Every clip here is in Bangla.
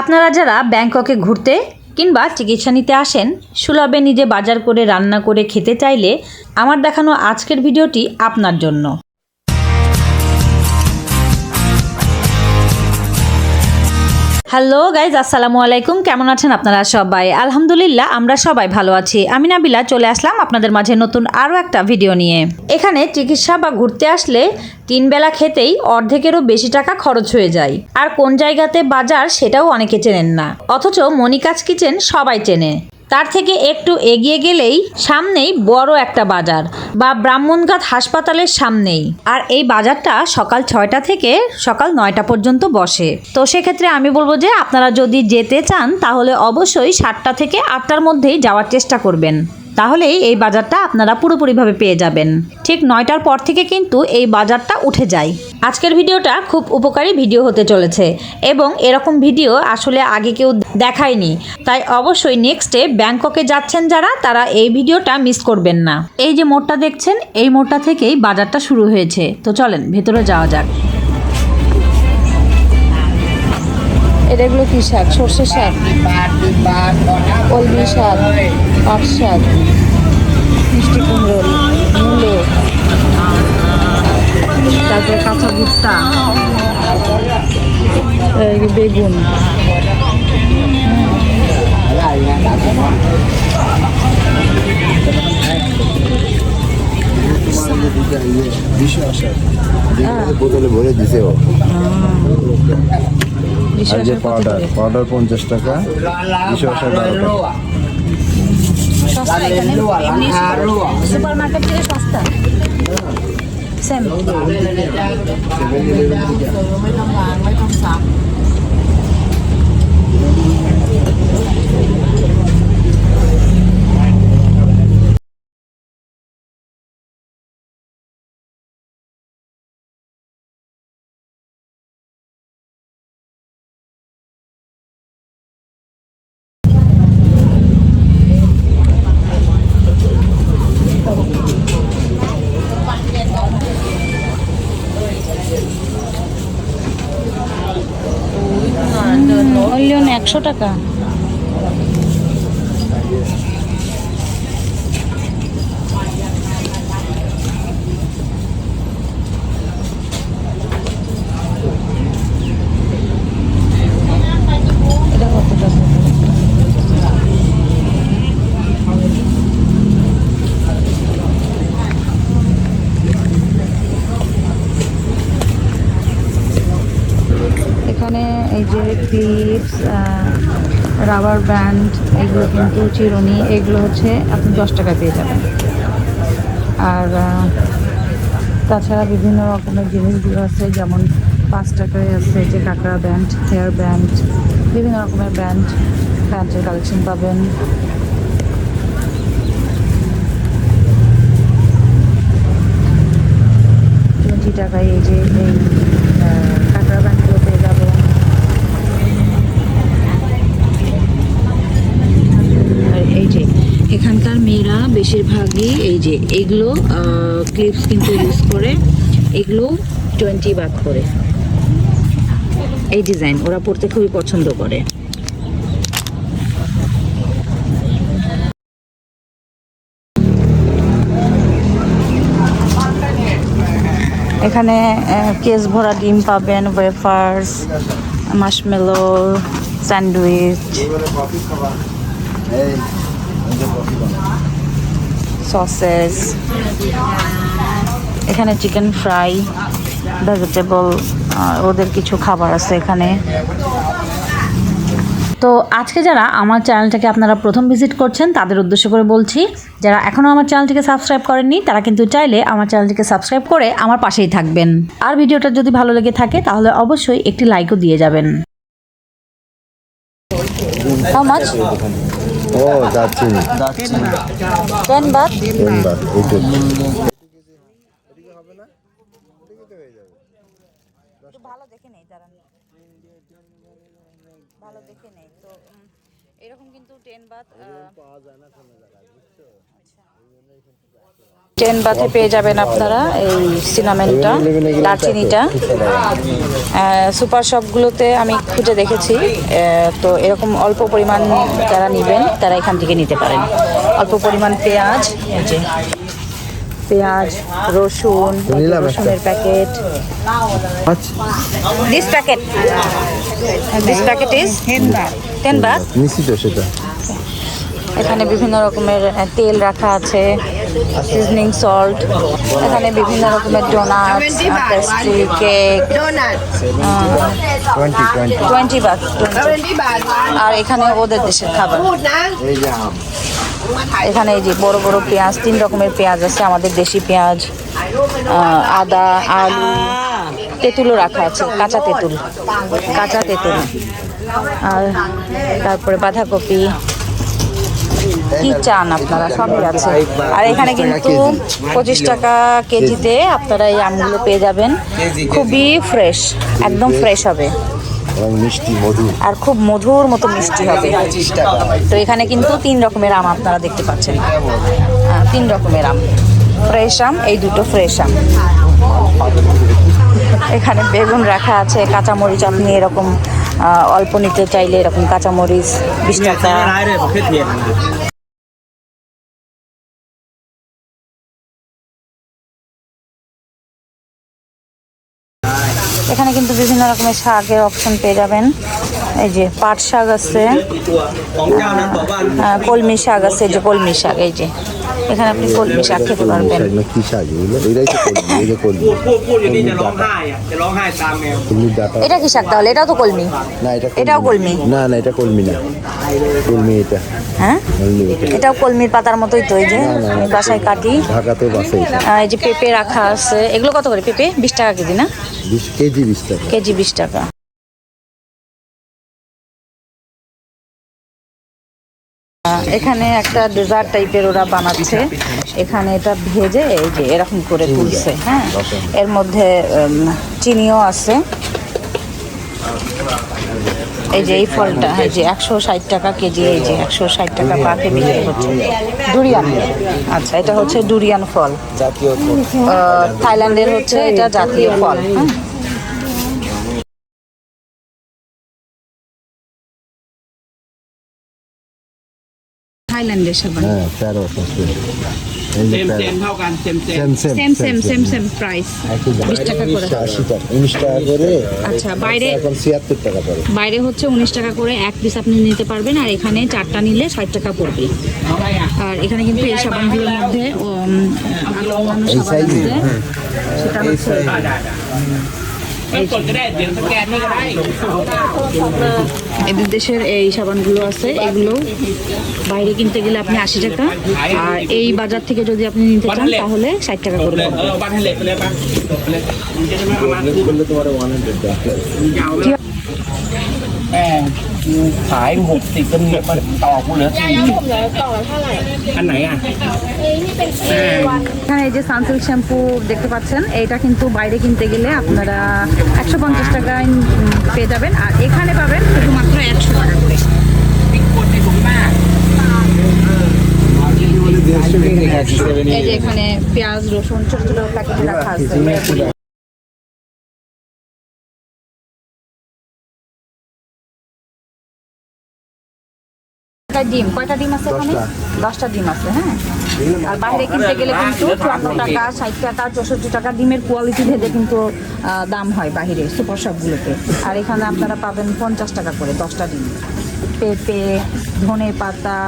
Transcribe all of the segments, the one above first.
আপনারা যারা ব্যাংককে ঘুরতে কিংবা চিকিৎসা নিতে আসেন, সুলভে নিজে বাজার করে, রান্না করে খেতে চাইলে আমার দেখানো আজকের ভিডিওটি আপনার জন্য। হ্যালো গাইজ আসসালামু আলাইকুম। কেমন আছেন আপনারা সবাই? আলহামদুলিল্লাহ, আমরা সবাই ভালো আছি। আমি নাবিলা, চলে আসলাম আপনাদের মাঝে নতুন আরও একটা ভিডিও নিয়ে। এখানে চিকিৎসা বা ঘুরতে আসলে তিন বেলা খেতেই অর্ধেকেরও বেশি টাকা খরচ হয়ে যায়। আর কোন জায়গাতে বাজার সেটাও অনেকে চেনেন না। অথচ মনিকাজ কিচেন সবাই চেনে। তার থেকে একটু এগিয়ে গেলেই সামনেই বড় একটা বাজার বা ব্রাহ্মণঘাট হাসপাতালের সামনেই। আর এই বাজারটা সকাল ছয়টা থেকে সকাল নয়টা পর্যন্ত বসে। তো সেক্ষেত্রে আমি বলব যে আপনারা যদি যেতে চান তাহলে অবশ্যই সাতটা থেকে আটটার মধ্যেই যাওয়ার চেষ্টা করবেন। তাহলেই এই বাজারটা আপনারা পুরোপুরিভাবে পেয়ে যাবেন। ঠিক নয়টার পর থেকে কিন্তু এই বাজারটা উঠে যায়। আজকের ভিডিওটা খুব উপকারী ভিডিও হতে চলেছে এবং এরকম ভিডিও আসলে আগে কেউ দেখায়নি। তাই অবশ্যই নেক্সটে ব্যাংককে যাচ্ছেন যারা, তারা এই ভিডিওটা মিস করবেন না। এই যে মোড়টা দেখছেন, এই মোড়টা থেকেই বাজারটা শুরু হয়েছে। তো চলেন, ভেতরে যাওয়া যাক। এটা এগুলো কি শাক? সর্ষে শাক? কলমি শাক, পাট শাক, মিষ্টি কুমড়ো, মূলো, তারপরে কাঁচা ভুট্টা বেগুন। বোতলে ভরে দিছে ও। বিশ আর যে পাউডার পাউডার পঞ্চাশ টাকা দুশো আশার বারো টাকা। সস্তা এখানে? সুপার মার্কেট থেকে সস্তা। সেম অনলিয়ন একশো টাকা এটা কত টাকা এখানে এই যে ক্লিপস রাবার ব্যান্ড এগুলো কিন্তু চিরুনি, এগুলো হচ্ছে আপনি দশ টাকা পেয়ে যাবেন। আর তাছাড়া বিভিন্ন রকমের জিনিসগুলো আছে, যেমন পাঁচ টাকায় আছে যে কাঁকড়া ব্যান্ড, হেয়ার ব্যান্ড, বিভিন্ন রকমের ব্যান্ড, ব্যান্ডের কালেকশন পাবেন। টোয়েন্টি টাকায় এই যে এই আহ, কাঁকড়া ব্যান্ডগুলো পেয়ে যাবেন আর এই যে এখানকার মেয়েরা বেশিরভাগই এই যে এগুলো ক্লিপস কিন্তু ইউজ করে, এগুলো টোয়েন্টি বাদ করে। এই ডিজাইন ওরা পড়তে খুবই পছন্দ করে। এখানে কেস ভরা ডিম পাবেন ওয়েফার্স মাশমেলো স্যান্ডউইচ এই এই যে কফি বানাও। সসেস এখানে চিকেন ফ্রাই ভেজিটেবল ওদের কিছু খাবার আছে এখানে। তো আজকে যারা আমার চ্যানেলটাকে আপনারা প্রথম ভিজিট করছেন, তাদের উদ্দেশ্য করে বলছি, যারা এখনও আমার চ্যানেলটিকে সাবস্ক্রাইব করেননি, তারা কিন্তু চাইলে আমার চ্যানেলটিকে সাবস্ক্রাইব করে আমার পাশেই থাকবেন। আর ভিডিওটা যদি ভালো লেগে থাকে, তাহলে অবশ্যই একটি লাইকও দিয়ে যাবেন। হাউ মাচ ও টেন এইটুকু ভালো দেখে নেই দাঁড়ান। ভালো দেখে নেই তো এরকম কিন্তু টেন বাত পাওয়া যায় না টেন বাতে পেয়ে যাবেন আপনারা এই সিনামেনটা দারচিনিটা। সুপার শপগুলোতে আমি খুঁজে দেখেছি। তো এরকম অল্প পরিমাণ যারা নেবেন তারা এখান থেকে নিতে পারেন। অল্প পরিমাণ পেঁয়াজ পেঁয়াজ রসুন রসুনের packet. This packet this packet is ten baht নিশ্চিত সেটা। এখানে বিভিন্ন রকমের তেল রাখা আছে। সিজনিং সল্ট এখানে বিভিন্ন রকমের donut pastry cake twenty twenty আর এখানে ওদের দেশের খাবার। এখানে এই যে বড় বড় পেঁয়াজ তিন রকমের পেঁয়াজ আছে আমাদের দেশি পেঁয়াজ আদা আলু তেঁতুলও রাখা আছে কাঁচা তেঁতুল কাঁচা তেঁতুল। আর তারপরে বাঁধাকপি কি চান আপনারা? সবই আছে। আর এখানে কিন্তু পঁচিশ টাকা কেজিতে আপনারা এই আমগুলো পেয়ে যাবেন। খুবই ফ্রেশ একদম ফ্রেশ। হবে। মিষ্টি মধু। আর খুব মধুর মতো মিষ্টি হবে। তো এখানে কিন্তু তিন রকমের আম আপনারা দেখতে পাচ্ছেন। হ্যাঁ, তিন রকমের আম। ফ্রেশ আম এই দুটো ফ্রেশ আম। এখানে বেগুন রাখা আছে কাঁচামরিচ আপনি এরকম অল্প নিতে চাইলে এরকম কাঁচামরিচ বিশ টাকা। বিভিন্ন রকমের শাকের অপশন পেয়ে যাবেন। এই যে পাট শাক আছে। হ্যাঁ, কলমি শাক আছে যে কলমি শাক এই যে। এখানে আপনি কলমি শাক খেতে পারবেন। কি শাক? এটাই তো কলমি এই যে কলমি। এটা কি শাক তাহলে? এটাও তো কলমি। না এটা এটাও কলমি। না না এটা কলমি না। কলমি এটা। হ্যাঁ? এটাও কলমির পাতার মতোই তো এই যে। বাসায় কাটি। ঢাকাতে বাসায় এই যে পেঁপে রাখা আছে। এগুলো কত করে পেঁপে? বিশ টাকা কেজি না? কেজি বিশ টাকা। কেজি বিশ টাকা। এখানে একটা ডেজার্ট টাইপের ওরা বানাচ্ছে। এখানে এটা ভেজে এই যে এরকম করে তুলছে হ্যাঁ? এর মধ্যে চিনিও আছে। এই যে এই ফলটা এই যে একশো ষাট টাকা কেজি এই যে একশো ষাট টাকা পাকে বিক্রি হচ্ছে। ডুরিয়ান আচ্ছা এটা হচ্ছে ডুরিয়ান ফল। জাতীয় থাইল্যান্ডের হচ্ছে এটা জাতীয় ফল হ্যাঁ? থাইল্যান্ডের সাবান হ্যাঁ প্রাইস উনিশ টাকা করে। আচ্ছা বাইরে বাইরে হচ্ছে উনিশ টাকা করে এক পিস আপনি নিতে পারবেন আর এখানে চারটা নিলে ষাট টাকা পড়বে। আর এখানে কিন্তু এই সাবানগুলোর মধ্যে সেটা হচ্ছে এদের দেশের এই সাবানগুলো আছে এগুলো বাইরে কিনতে গেলে আপনি আশি টাকা আর এই বাজার থেকে যদি আপনি নিতে চান তাহলে ষাট টাকা করে হ্যাঁ। ลย পড়বে เออบ้านให้เหล็กไปเลยป่ะเลยมันจะได้ไม่เอามา করলে তোমার ওয়ান হান্ড্রেড টাকা ยาวเลยแม่งกูขายหกสิบก็มีมันต่อกูเหลือสี่อันไหนอ่ะ এখানে এই যে সানসিল্ক শ্যাম্পু দেখতে পাচ্ছেন এইটা কিন্তু বাইরে কিনতে গেলে আপনারা একশো পঞ্চাশ টাকায় উম, পেয়ে যাবেন আর এখানে পাবেন শুধুমাত্র একশো টাকা করে คนในถุงมาก এই যে এখানে পেঁয়াজ রসুন ছোট ছোট প্যাকেটে রাখা আছে কয়টা ডিম? কয়টা ডিম আছে এখানে? দশটা। ডিম আছে হ্যাঁ? আর বাইরে কিনতে গেলে কিন্তু চুয়ান্ন টাকা ষাট টাকা চৌষট্টি টাকা ডিমের কোয়ালিটি ভেদে কিন্তু দাম হয় বাইরে সুপার শপগুলোতে আর এখানে আপনারা পাবেন পঞ্চাশ টাকা করে দশটা ডিম। পেঁপে ধনে পাতা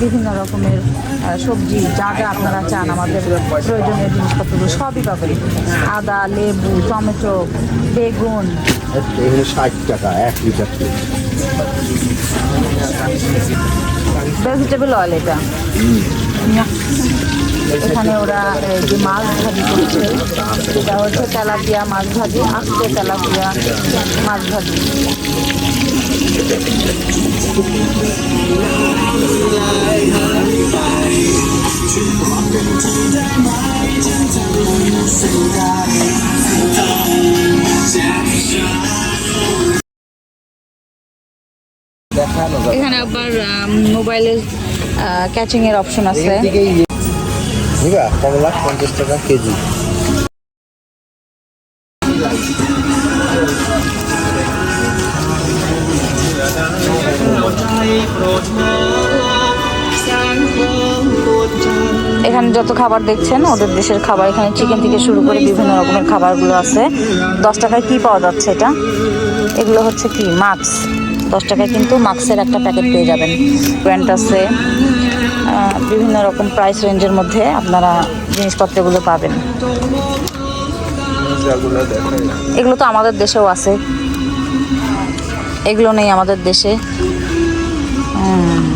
বিভিন্ন রকমের সবজি যা যা আপনারা চান আমাদের প্রয়োজনীয় জিনিসপত্রগুলো সবই পাবেন। আদা লেবু টমেটো বেগুন। ষাট টাকা এক লিটার। ভেজিটেবল অয়েল এটা। এখানে ওরা যে মাছ ভাজি করছে, এটা হচ্ছে তেলাপিয়া মাছ ভাজি আস্ত তেলাপিয়া মাছ ভাজি। এখানে আবার মোবাইলের ক্যাচিং এর অপশন আছে। কমলা পঞ্চাশ টাকা কেজি। এখানে যত খাবার দেখছেন ওদের দেশের খাবার এখানে চিকেন থেকে শুরু করে বিভিন্ন রকমের খাবারগুলো আছে। দশ টাকায় কি পাওয়া যাচ্ছে এটা? এগুলো হচ্ছে কি? মাস্ক দশ টাকায় কিন্তু মাস্কের একটা প্যাকেট পেয়ে যাবেন। প্যান্ট আছে বিভিন্ন রকম প্রাইস রেঞ্জের মধ্যে আপনারা জিনিসপত্রগুলো পাবেন। এগুলো তো আমাদের দেশেও আছে। এগুলো নেই আমাদের দেশে। হুম।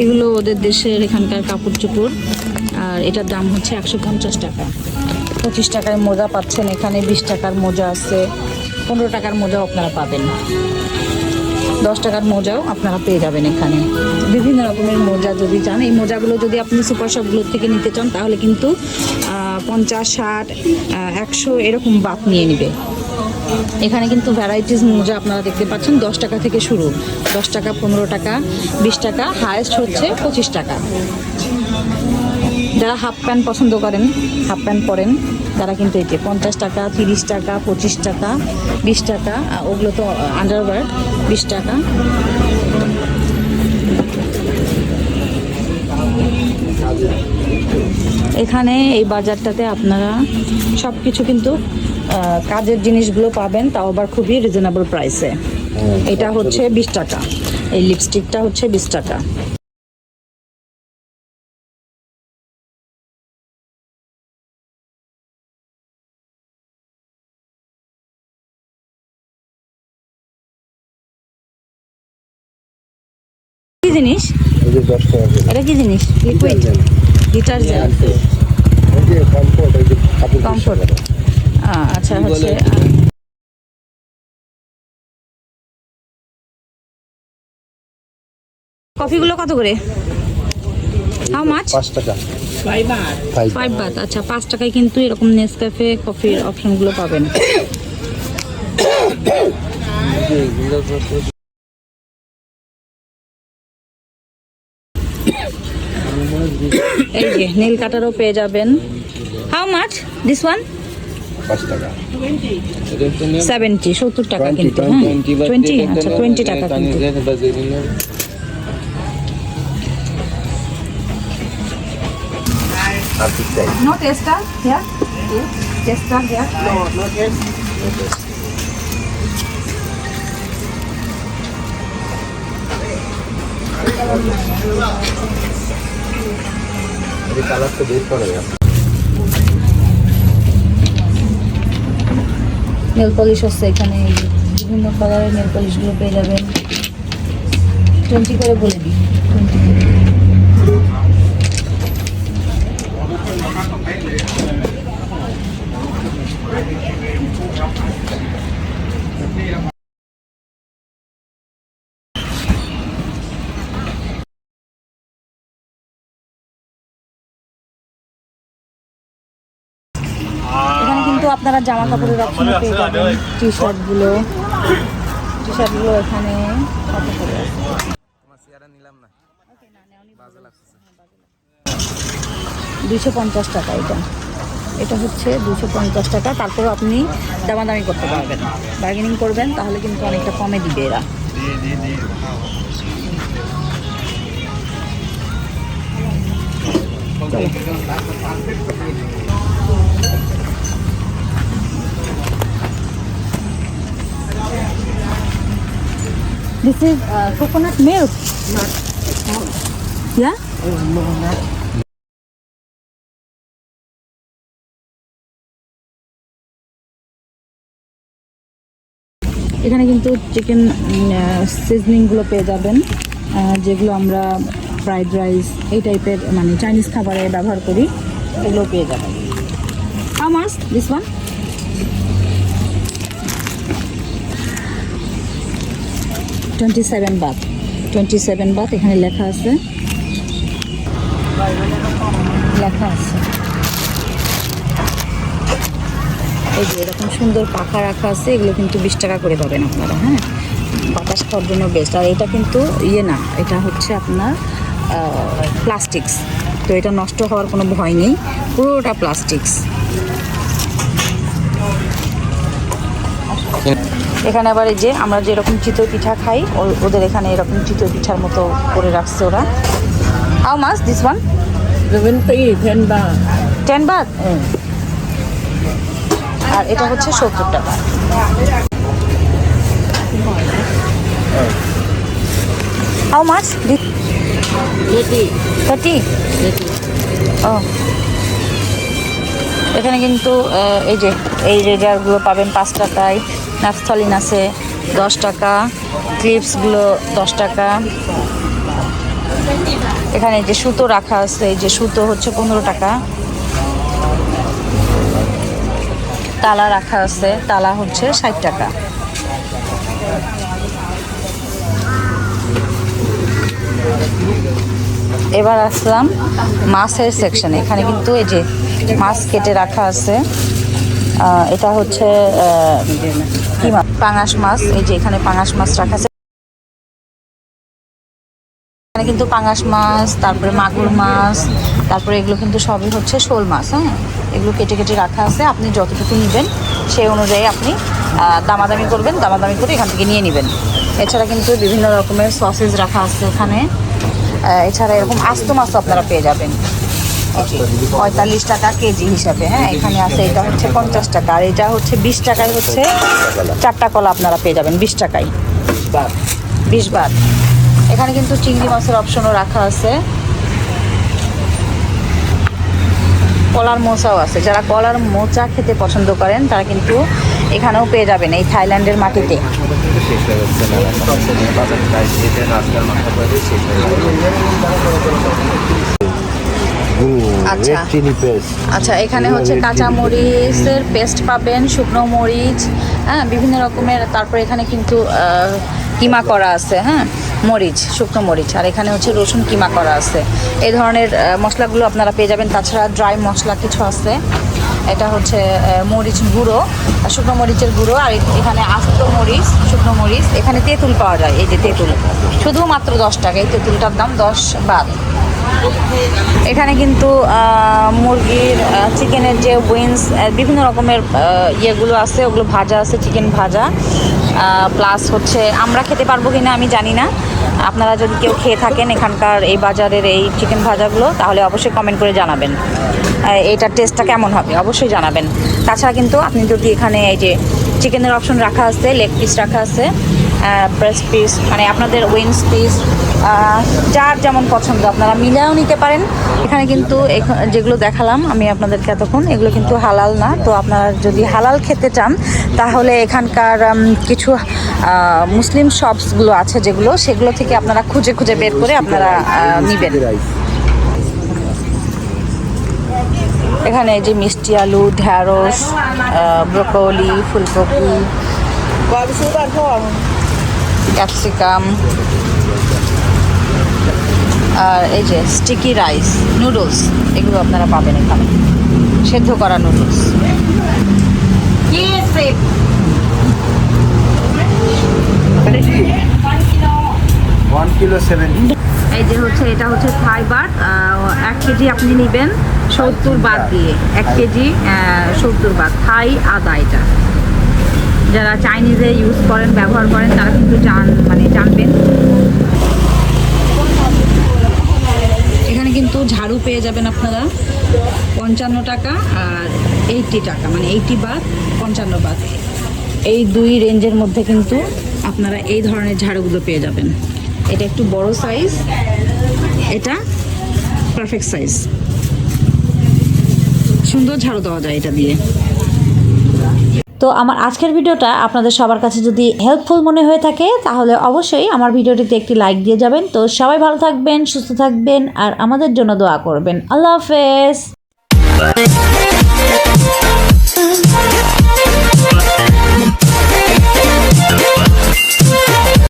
এগুলো ওদের দেশের এখানকার কাপড় চোপড় আর এটার দাম হচ্ছে একশো পঞ্চাশ টাকা। পঁচিশ টাকার মোজা পাচ্ছেন, এখানে বিশ টাকার মোজা আছে। পনেরো টাকার মোজাও আপনারা পাবেন। দশ টাকার মোজাও আপনারা পেয়ে যাবেন এখানে। বিভিন্ন রকমের মোজা যদি চান, এই মোজাগুলো যদি আপনি সুপার শপগুলোর থেকে নিতে চান, তাহলে কিন্তু পঞ্চাশ, ষাট একশো এরকম বাদ নিয়ে নেবে। এখানে কিন্তু ভ্যারাইটিস মোজা আপনারা দেখতে পাচ্ছেন। দশ টাকা থেকে শুরু। দশ টাকা, পনেরো টাকা, বিশ টাকা হায়েস্ট হচ্ছে পঁচিশ টাকা। যারা হাফ প্যান্ট পছন্দ করেন হাফ প্যান্ট পরেন, তারা কিন্তু যে পঞ্চাশ টাকা, তিরিশ টাকা, পঁচিশ টাকা, বিশ টাকা ওগুলো তো আন্ডারওয়্যার বিশ টাকা। এখানে এই বাজারটাতে আপনারা সব কিছু কিন্তু কাজের জিনিসগুলো পাবেন তাও আবার খুবই রিজনেবল প্রাইসে এটা হচ্ছে বিশ টাকা। এই লিপস্টিকটা হচ্ছে বিশ টাকা। কি জিনিস? এটা কি জিনিস? লিকুইড ডিটারজেন্ট কমফোর্ট আচ্ছা হচ্ছে কফিগুলো কত করে? হাউ মাছ পাঁচ টাকা। ফাইভ ফাইভ আচ্ছা পাঁচ টাকায় কিন্তু এরকম নেসক্যাফে কফির অপশনগুলো পাবেন। এই যে নীল কাটারও পেয়ে যাবেন। হাউ মাছ দিস ওয়ান পাঁচ টাকা। সেভেন্টি সত্তর টাকা কিন্তু হ্যাঁ টোয়েন্টি আচ্ছা টোয়েন্টি টাকা কিন্তু। No tester here. Here. no no test কালারটা বের করে নেল পলিশ আছে এখানে, বিভিন্ন কালারের নেল পলিশগুলো পেয়ে যাবেন। টোয়েন্টি করে বলে দিই টোয়েন্টি আপনারা জামা কাপড়ের অপশন পেয়ে যাবেন। টি শার্টগুলো টি শার্টগুলো এখানে কত করে আছে? দুইশো পঞ্চাশ টাকা এটা। এটা হচ্ছে দুশো পঞ্চাশ টাকা। তারপর আপনি দামাদামি করতে পারবেন। বার্গেনিং করবেন তাহলে কিন্তু অনেকটা কমে দিবে এরা। This is uh, coconut milk. Yeah? এখানে কিন্তু চিকেন সিজনিংগুলো পেয়ে যাবেন যেগুলো আমরা ফ্রাইড রাইস এই টাইপের মানে চাইনিজ খাবারে ব্যবহার করি এগুলো পেয়ে যাবেন মাছ this one twenty seven baht twenty seven baht এখানে লেখা আছে। লেখা আছে। এই যে এরকম সুন্দর পাখা রাখা আছে, এগুলো কিন্তু বিশ টাকা করে পাবেন আপনারা হ্যাঁ? বাতাস খাওয়ার জন্য বেস্ট আর এটা কিন্তু ইয়ে না, এটা হচ্ছে আপনার প্লাস্টিক্স তো এটা নষ্ট হওয়ার কোনো ভয় নেই। পুরোটা প্লাস্টিক্স এখানে আবার এই যে আমরা যেরকম চিতই পিঠা খাই ও- ওদের এখানে এরকম চিতই পিঠার মতো করে রাখছে ওরা। How much this one ten baht আর এটা হচ্ছে সত্তর টাকা। হাউ মাছ থার্টি ও। এখানে কিন্তু এই যে এই রেজারগুলো পাবেন পাঁচ টাকায়। নাফথলিন আছে, দশ টাকা। ক্লিপসগুলো দশ টাকা। এখানে যে সুতো রাখা আছে, এই যে সুতো হচ্ছে পনেরো টাকা। তালা রাখা আছে, তালা হচ্ছে ষাট টাকা। এবার আসলাম মাছের সেকশনে এখানে কিন্তু এই যে মাছ কেটে রাখা আছে। এটা হচ্ছে পাঙাশ মাছ, এই যে এখানে পাঙাশ মাছ রাখা আছে। এখানে কিন্তু পাঙাশ মাছ, তারপরে মাগুর মাছ, তারপরে এগুলো কিন্তু সবই হচ্ছে শোল মাছ হ্যাঁ? এগুলো কেটে কেটে রাখা আছে, আপনি যতটুকু নেবেন সেই অনুযায়ী আপনি দামাদামি করবেন, দামাদামি করে এখান থেকে নিয়ে নেবেন। এছাড়া কিন্তু বিভিন্ন রকমের সসেজ রাখা আছে এখানে। এছাড়া এরকম আস্ত মাছ আপনারা পেয়ে যাবেন। পঁয়তাল্লিশ টাকা কেজি হিসাবে হ্যাঁ এখানে আছে এটা হচ্ছে পঞ্চাশ টাকা আর এটা হচ্ছে বিশ টাকায় হচ্ছে চারটা কলা আপনারা পেয়ে যাবেন বিশ টাকায়। বিশ বার। এখানে কিন্তু চিংড়ি মাছের অপশনও রাখা আছে। কলার মোচাও আছে। যারা কলার মোচা খেতে পছন্দ করেন তারা কিন্তু এখানেও পেয়ে যাবেন এই থাইল্যান্ডের মাটিতে। আচ্ছা। চিনি পেস্ট আচ্ছা এখানে হচ্ছে কাঁচা মরিচের পেস্ট পাবেন শুকনো মরিচ হ্যাঁ বিভিন্ন রকমের তারপর এখানে কিন্তু কিমা করা আছে হ্যাঁ মরিচ শুকনো মরিচ আর এখানে হচ্ছে রসুন কিমা করা আছে। এই ধরনের মশলাগুলো আপনারা পেয়ে যাবেন তাছাড়া ড্রাই মশলা কিছু আছে। এটা হচ্ছে মরিচ গুঁড়ো শুকনো মরিচের গুঁড়ো আর এখানে আস্ত মরিচ শুকনো মরিচ এখানে তেঁতুল পাওয়া যায় এই যে তেঁতুল। শুধুমাত্র দশ টাকা এই তেঁতুলটার দাম দশ বাদ। এখানে কিন্তু মুরগির চিকেনের যে উইংস বিভিন্ন রকমের ইয়েগুলো আছে ওগুলো ভাজা আছে চিকেন ভাজা। প্লাস হচ্ছে আমরা খেতে পারব কিনা আমি জানি না। আপনারা যদি কেউ খেয়ে থাকেন এখানকার এই বাজারের এই চিকেন ভাজাগুলো তাহলে অবশ্যই কমেন্ট করে জানাবেন। আহ, এইটার টেস্টটা কেমন হবে? অবশ্যই জানাবেন। তাছাড়া কিন্তু আপনি যদি এখানে এই যে চিকেনের অপশন রাখা আছে লেগ পিস রাখা আছে ব্রেস্ট পিস মানে আপনাদের উইংস পিস যার যেমন পছন্দ আপনারা মিলেও নিতে পারেন। এখানে কিন্তু যেগুলো দেখালাম, আমি আপনাদেরকে এতক্ষণ, এগুলো কিন্তু হালাল না। তো আপনারা যদি হালাল খেতে চান, তাহলে এখানকার কিছু মুসলিম শপসগুলো আছে যেগুলো, সেগুলো থেকে আপনারা খুঁজে খুঁজে বের করে আপনারা নেবেন। এখানে যে মিষ্টি আলু, ঢ্যাঁড়স ব্রোকলি, ফুলকপি, ক্যাপসিকাম আর এই যে স্টিকি রাইস নুডলস এগুলো আপনারা পাবেন এখানে। সেদ্ধ করা নুডলস এই যে হচ্ছে এটা হচ্ছে থাই বাট এক কেজি আপনি নেবেন সত্তর বাদ দিয়ে। এক কেজি সত্তর বাদ থাই আদা এটা। যারা চাইনিজে ইউজ করেন ব্যবহার করেন তারা কিন্তু জান মানে জানবেন এখানে কিন্তু ঝাড়ু পেয়ে যাবেন আপনারা। পঞ্চান্ন টাকা আর এইটি টাকা মানে এইটি বাদ, পঞ্চান্ন বাদ। এই দুই রেঞ্জের মধ্যে কিন্তু আপনারা এই ধরনের ঝাড়ুগুলো পেয়ে যাবেন। এটা একটু বড় সাইজ এটা পারফেক্ট সাইজ সুন্দর ঝাড়ু দেওয়া যায় এটা দিয়ে। তো আমার আজকের ভিডিওটা আপনাদের সবার কাছে যদি হেল্পফুল মনে হয়ে থাকে, তাহলে অবশ্যই আমার ভিডিওটিতে একটি লাইক দিয়ে যাবেন। তো সবাই ভালো থাকবেন, সুস্থ থাকবেন, আর আমাদের জন্য দোয়া করবেন। আল্লাহ হাফেজ।